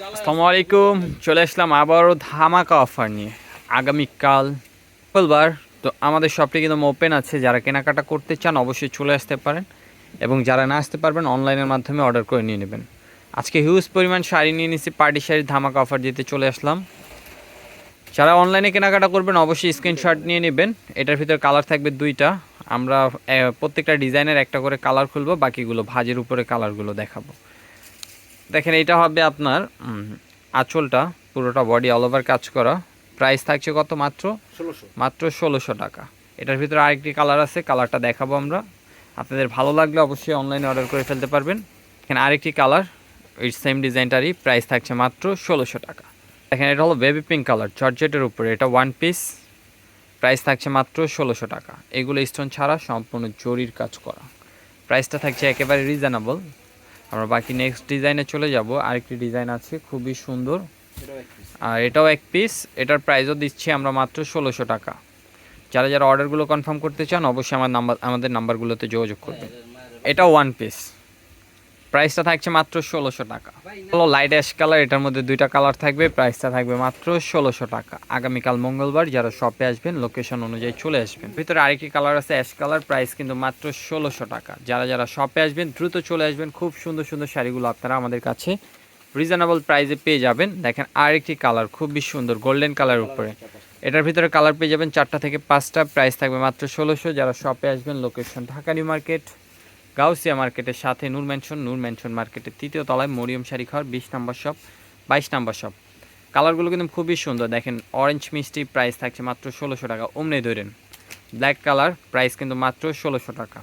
আসসালামু আলাইকুম। চলে আসলাম আবারও ধামাকা অফার নিয়ে। আগামীকাল মঙ্গলবার তো আমাদের শপটি কিন্তু ওপেন আছে। যারা কেনাকাটা করতে চান অবশ্যই চলে আসতে পারেন এবং যারা না আসতে পারবেন অনলাইনের মাধ্যমে অর্ডার করে নিয়ে নেবেন। আজকে হিউজ পরিমাণ শাড়ি নিয়ে নিছি পার্টি শাড়ির ধামাকা অফার দিতে চলে আসলাম। যারা অনলাইনে কেনাকাটা করবেন, অবশ্যই স্ক্রিনশট নিয়ে নেবেন। এটার ভিতর কালার থাকবে দুইটা। আমরা প্রত্যেকটা ডিজাইনের একটা করে কালার খুলবো, বাকিগুলো ভাজের উপরে কালারগুলো দেখাবো। দেখেন এটা হবে আপনার আঁচলটা পুরোটা বডি অল ওভার কাজ করা। প্রাইস থাকছে কত মাত্র? ষোলোশো। মাত্র ষোলোশো টাকা। এটার ভিতরে আরেকটি কালার আছে কালারটা দেখাবো আমরা। আপনাদের ভালো লাগলে অবশ্যই অনলাইনে অর্ডার করে ফেলতে পারবেন। এখানে আরেকটি কালার ওই সেম ডিজাইনটারই প্রাইস থাকছে মাত্র ষোলোশো টাকা। দেখেন এটা হলো বেবি পিঙ্ক কালার জর্জেটের উপরে। এটা ওয়ান পিস প্রাইস থাকছে মাত্র ষোলোশো টাকা। এগুলো স্টোন ছাড়া সম্পূর্ণ জরির কাজ করা। প্রাইসটা থাকছে একেবারে রিজনেবল আমরা বাকি নেক্সট ডিজাইনে চলে যাব। আরেকটি ডিজাইন আছে খুবই সুন্দর। আর এটাও এক পিস এটার প্রাইসও দিচ্ছি আমরা মাত্র ষোলোশো টাকা। যারা যারা অর্ডারগুলো কনফার্ম করতে চান অবশ্যই আমার নাম্বার আমাদের নাম্বারগুলোতে যোগাযোগ করবেন। এটাও ওয়ান পিস প্রাইসটা থাকছে মাত্র ষোলোশো টাকা। হলো লাইট অ্যাশ কালার এটার মধ্যে দুইটা কালার থাকবে। প্রাইসটা থাকবে মাত্র ষোলোশো টাকা। আগামীকাল মঙ্গলবার যারা শপে আসবেন লোকেশন অনুযায়ী চলে আসবেন। ভিতরে আরেকটি কালার আছে অ্যাশ কালার প্রাইস কিন্তু মাত্র ষোলোশো টাকা। যারা যারা শপে আসবেন, দ্রুত চলে আসবেন। খুব সুন্দর সুন্দর শাড়িগুলো আপনারা আমাদের কাছে রিজনেবল প্রাইসে পেয়ে যাবেন। দেখেন আরেকটি কালার খুবই সুন্দর গোল্ডেন কালার উপরে। এটার ভিতরে কালার পেয়ে যাবেন চারটা থেকে পাঁচটা। প্রাইস থাকবে মাত্র ষোলোশো। যারা শপে আসবেন location Dhaka New Market. Gausia মার্কেটের সাথে নূর ম্যানশন নূর ম্যানশন মার্কেটের তৃতীয় তলায় মরিয়ম শাড়ি ঘর বিশ নম্বর শপ, বাইশ নম্বর শপ। কালারগুলো কিন্তু খুবই সুন্দর। দেখেন অরেঞ্জ মিষ্টি প্রাইস থাকছে মাত্র ষোলোশো টাকা। অমনে ধরেন ব্ল্যাক কালার প্রাইস কিন্তু মাত্র ষোলোশো টাকা।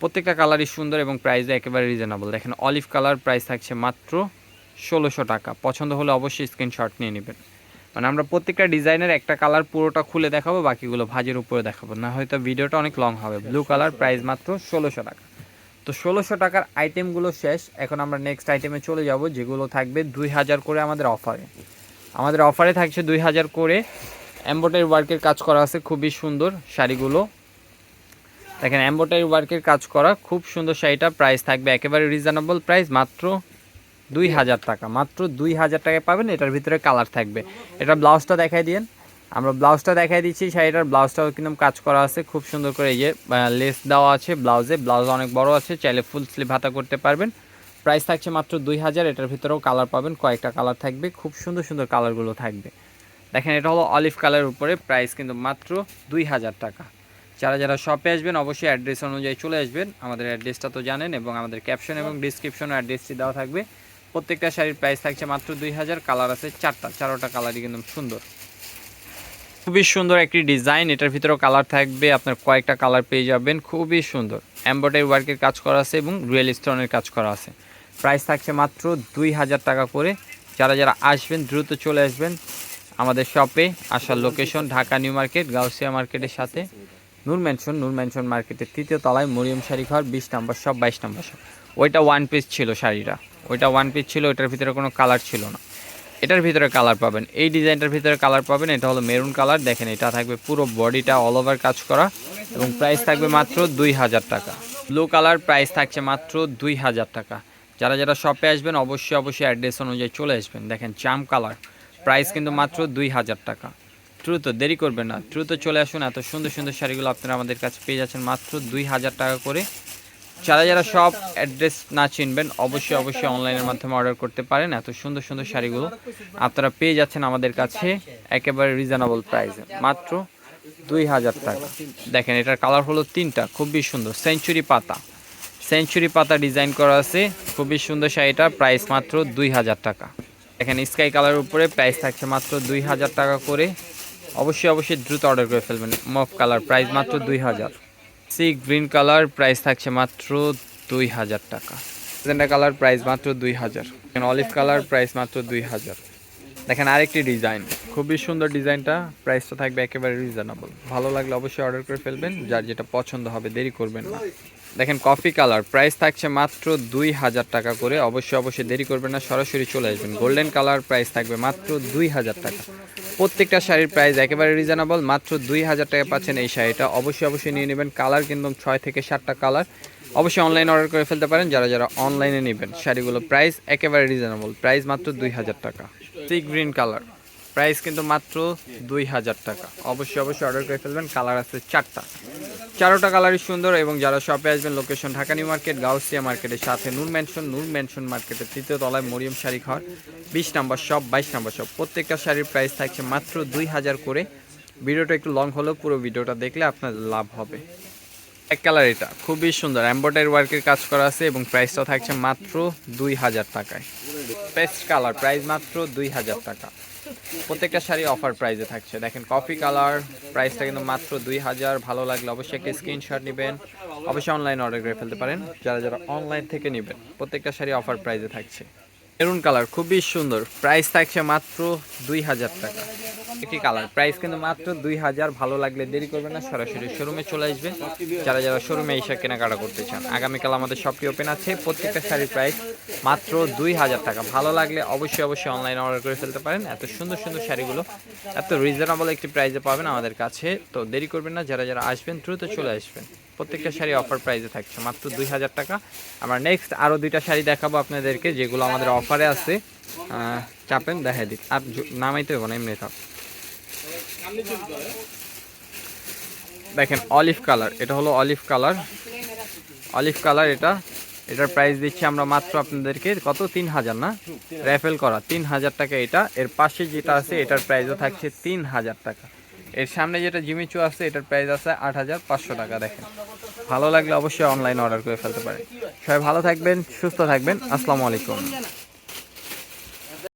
প্রত্যেকটা কালারই সুন্দর এবং প্রাইসও একেবারে রিজনেবল দেখেন অলিভ কালার প্রাইস থাকছে মাত্র ষোলোশো টাকা। পছন্দ হলে অবশ্যই স্ক্রিনশট নিয়ে নেবেন। মানে আমরা প্রত্যেকটা ডিজাইনের একটা কালার পুরোটা খুলে দেখাবো, বাকিগুলো ভাজের উপরে দেখাবো। না হয়তো ভিডিওটা অনেক লং হবে। ব্লু কালার প্রাইস মাত্র ষোলোশো টাকা। তো ষোলোশো টাকার আইটেমগুলো শেষ। এখন আমরা নেক্সট আইটেমে চলে যাব, যেগুলো থাকবে দুই হাজার করে আমাদের অফারে আমাদের অফারে থাকছে দুই হাজার করে। এম্বোটারি ওয়ার্কের কাজ করা আছে, খুবই সুন্দর শাড়িগুলো। দেখেন এম্বোটারি ওয়ার্কের কাজ করা, খুব সুন্দর শাড়িটা। প্রাইস থাকবে একেবারে রিজনেবল প্রাইস মাত্র দুই হাজার টাকা। মাত্র দুই হাজার টাকায় পাবেন, এটার ভিতরে কালার থাকবে। এটা ব্লাউজটা দেখাই দিন আমরা ব্লাউজটা দেখাই দিচ্ছি। শাড়িটার ব্লাউজটাও কিন্তু কাজ করা আছে, খুব সুন্দর করে এই যে লেস দেওয়া আছে ব্লাউজে। ব্লাউজ অনেক বড় আছে, চাইলে ফুল স্লিভ হাতা করতে পারবেন। প্রাইস থাকছে মাত্র দুই হাজার, এটার ভিতরেও কালার পাবেন, কয়েকটা কালার থাকবে, খুব সুন্দর সুন্দর কালারগুলো থাকবে। দেখেন, এটা হলো অলিভ কালারের উপরে প্রাইস কিন্তু মাত্র দুই হাজার টাকা। যারা যারা শপে আসবেন, অবশ্যই অ্যাড্রেস অনুযায়ী চলে আসবেন। আমাদের অ্যাড্রেসটা তো জানেন এবং আমাদের ক্যাপশন এবং ডিসক্রিপশনে অ্যাড্রেসটি দেওয়া থাকবে। প্রত্যেকটা শাড়ির প্রাইস থাকছে মাত্র দুই হাজার কালার আছে চারটা, চারোটা কালারই কিন্তু সুন্দর। খুবই সুন্দর একটি ডিজাইন। এটার ভিতরেও কালার থাকবে, আপনার কয়েকটা কালার পেয়ে যাবেন। খুবই সুন্দর। এম্ব্রয়ডারি ওয়ার্কের কাজ করা আছে এবং রিয়েল স্টোনের কাজ করা আছে। প্রাইস থাকছে মাত্র দুই হাজার টাকা করে। যারা যারা আসবেন, দ্রুত চলে আসবেন আমাদের শপে আসার location Dhaka New Market, Gausia মার্কেটের সাথে। নূর ম্যানশন নূর ম্যানশন মার্কেটের তৃতীয় তলায় মরিয়ম শাড়ি ঘর, বিশ নম্বর শপ বাইশ নম্বর শপ ওইটা ওয়ান পিস ছিল শাড়িটা। ওইটা ওয়ান পিস ছিল, ওইটার ভিতরে কোনো কালার ছিল না। এটার ভিতরে কালার পাবেন। এই ডিজাইনটার ভিতরে কালার পাবেন, এটা হলো মেরুন কালার দেখেন, এটা থাকবে পুরো বডিটা অল ওভার কাজ করা এবং প্রাইস থাকবে মাত্র দুই হাজার টাকা। ব্লু কালার প্রাইস থাকছে মাত্র দুই হাজার টাকা। যারা যারা শপে আসবেন, অবশ্যই অবশ্যই অ্যাড্রেস অনুযায়ী চলে আসবেন। দেখেন চাম কালার প্রাইস কিন্তু মাত্র দুই হাজার টাকা। দ্রুত, দেরি করবেন না। দ্রুত চলে আসুন। এত সুন্দর সুন্দর শাড়িগুলো আপনারা আমাদের কাছে পেয়ে যাচ্ছেন মাত্র দুই হাজার টাকা করে। যারা যারা সব অ্যাড্রেস না চিনবেন, অবশ্যই অবশ্যই অনলাইনের মাধ্যমে অর্ডার করতে পারেন। এত সুন্দর সুন্দর শাড়িগুলো আপনারা পেয়ে যাচ্ছেন আমাদের কাছে একেবারে রিজনেবল প্রাইসে মাত্র দুই হাজার টাকা। দেখেন, এটার কালার হলো তিনটা, খুবই সুন্দর। সেঞ্চুরি পাতা। সেঞ্চুরি পাতা ডিজাইন করা আছে। খুবই সুন্দর শাড়িটা প্রাইস মাত্র দুই হাজার টাকা। এখানে স্কাই কালার উপরে প্রাইস থাকছে মাত্র দুই হাজার টাকা করে। অবশ্যই অবশ্যই দ্রুত অর্ডার করে ফেলবেন। মফ কালার প্রাইস মাত্র দুই হাজার। সি গ্রিন কালার প্রাইস থাকছে মাত্র দুই হাজার টাকা। ম্যাজেন্ডা কালার প্রাইস মাত্র দুই হাজার। অলিভ কালার প্রাইস মাত্র দুই হাজার। দেখেন আরেকটি ডিজাইন। খুবই সুন্দর ডিজাইনটা। প্রাইসটা থাকবে একেবারে রিজনেবল ভালো লাগলে অবশ্যই অর্ডার করে ফেলবেন। যার যেটা পছন্দ হবে, দেরি করবেন না। দেখেন কফি কালার। প্রাইস থাকছে মাত্র দুই হাজার টাকা করে। অবশ্যই অবশ্যই দেরি করবেন না। সরাসরি চলে আসবেন। গোল্ডেন কালার প্রাইস থাকবে মাত্র দুই হাজার টাকা। প্রত্যেকটা শাড়ির প্রাইস একেবারে রিজনেবল মাত্র দুই হাজার টাকা পাচ্ছেন এই শাড়িটা। অবশ্যই অবশ্যই নিয়ে নেবেন। কালার কিন্তু ছয় থেকে সাতটা কালার অবশ্যই অনলাইন অর্ডার করে ফেলতে পারেন। যারা যারা অনলাইনে নেবেন, শাড়িগুলো প্রাইস একেবারে রিজনেবল প্রাইস মাত্র দুই হাজার টাকা। সি গ্রিন কালার প্রাইস কিন্তু মাত্র দুই হাজার টাকা। অবশ্যই অবশ্যই অর্ডার করে ফেলবেন। কালার আছে চারটা। চারোটা কালারই সুন্দর এবং যারা শপে আসবেন location Dhaka New Market Gausia মার্কেটের সাথে নূর ম্যানশন নূর ম্যানশন মার্কেটের তৃতীয় তলায় মরিয়ম শাড়ি ঘর, বিশ নাম্বার শপ বাইশ নাম্বার শপ প্রত্যেকটা শাড়ির প্রাইস থাকছে মাত্র দুই হাজার করে। ভিডিওটা একটু লং হলেও পুরো ভিডিওটা দেখলে আপনার লাভ হবে। এক কালার এটা, খুবই সুন্দর। এম্বয়ডারি ওয়ার্কের কাজ করা আছে এবং প্রাইসটা থাকছে মাত্র দুই হাজার টাকায়। বেস্ট কালার প্রাইস মাত্র দুই হাজার টাকা। প্রত্যেকটা শাড়ি অফার প্রাইসে থাকছে। দেখেন কফি কালার প্রাইসটা কিন্তু মাত্র দুই হাজার। ভালো লাগলে অবশ্যই একটা স্ক্রিনশট নেবেন। অবশ্যই অনলাইন অর্ডার করে ফেলতে পারেন। যারা যারা অনলাইন থেকে নেবেন, প্রত্যেকটা শাড়ি অফার প্রাইসে থাকছে। মেরুন কালার খুবই সুন্দর। প্রাইস থাকছে মাত্র দুই হাজার টাকা। একটি কালার। প্রাইস কিন্তু মাত্র দুই হাজার, ভালো লাগলে দেরি করবে না, সরাসরি শোরুমে চলে আসবে যারা যারা শোরুমে এসে কেনাকাটা করতে চান, আগামীকাল আমাদের শপটি ওপেন আছে, প্রত্যেকটা শাড়ির প্রাইস মাত্র দুই হাজার টাকা। ভালো লাগলে অবশ্যই অবশ্যই অনলাইনে অর্ডার করে ফেলতে পারেন। এত সুন্দর সুন্দর শাড়িগুলো, এত রিজনেবল একটি প্রাইসে পাবেন আমাদের কাছে। তো দেরি করবেন না, যারা যারা আসবেন দ্রুত চলে আসবেন। প্রত্যেকটা শাড়ি অফার প্রাইসে থাকছে, মাত্র দুই হাজার টাকা। আমরা নেক্সট আরও দুইটা শাড়ি দেখাবো আপনাদেরকে, যেগুলো আমাদের অফারে আছে। চাপেন, দেখাই দিক আর নামাইতে হবে না, এমনি থাক। দেখেন অলিভ কালার এটা হলো অলিভ কালার অলিভ কালার এটা, এটার প্রাইস দিচ্ছি আমরা মাত্র আপনাদেরকে, কত? তিন হাজার না? র্যাফেল করা, তিন হাজার টাকা এটা। এর পাশে যেটা আছে, এটার প্রাইসও থাকছে তিন হাজার টাকা। এর সামনে যেটা জিমিচু আছে, এটার প্রাইস আছে আট হাজার পাঁচশো টাকা, দেখেন। ভালো লাগলে অবশ্যই অনলাইন অর্ডার করে ফেলতে পারেন। সবাই ভালো থাকবেন, সুস্থ থাকবেন। আসসালামু আলাইকুম।